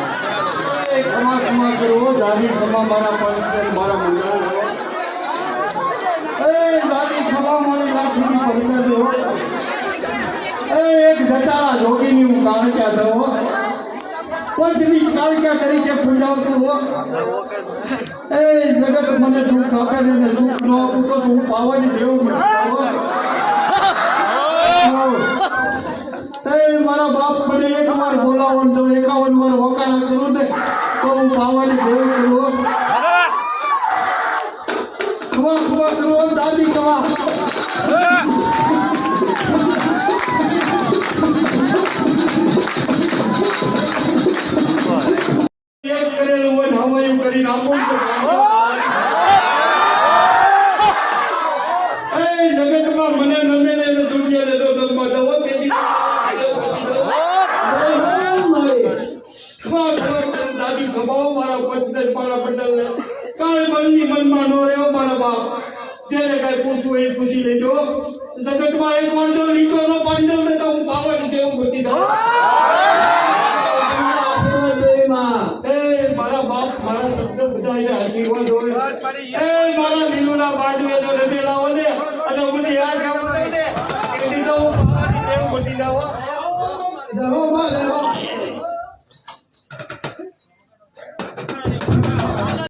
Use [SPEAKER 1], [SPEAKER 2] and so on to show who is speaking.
[SPEAKER 1] ક્ષમા ક્ષમા કરો દાદી ક્ષમા મારા પંચ મારા મંડળ પંચ એ એક જટાળા જોગીની હું કાળક્યા થયો. પંચની કાળક્યા તરીકે પૂજાવતું હો એ જગત મને દુઃખ આપે ને દુઃખ ન આપું તો હું પાવાની જેવું નથી હો. એ મારા બાપ મને એક વાર બોલાવો તો એકાવન વાર વકાલા કરું ને તો હું પાવાની જેવું કરું. ખમા ખમા કરો દાદી ખમા હોય કરી નાખો ને જગતમાં મને નમે ને એને તો તેથી દાદી ખમાઓ મારા મારા પટેલને કાંઈ મનની મનમાં નો રહ્યો મારા બાપ. જેને કઈ પૂછવું એ પૂછી લેજો. જગતમાં એક વાંધો લીધો નો પાંડવ ને તો હું પાવાની જેવું બધી દઉં એ મારા શબ્દ હોય એ મારા લીલુના બાજવે જો અને મને યાદ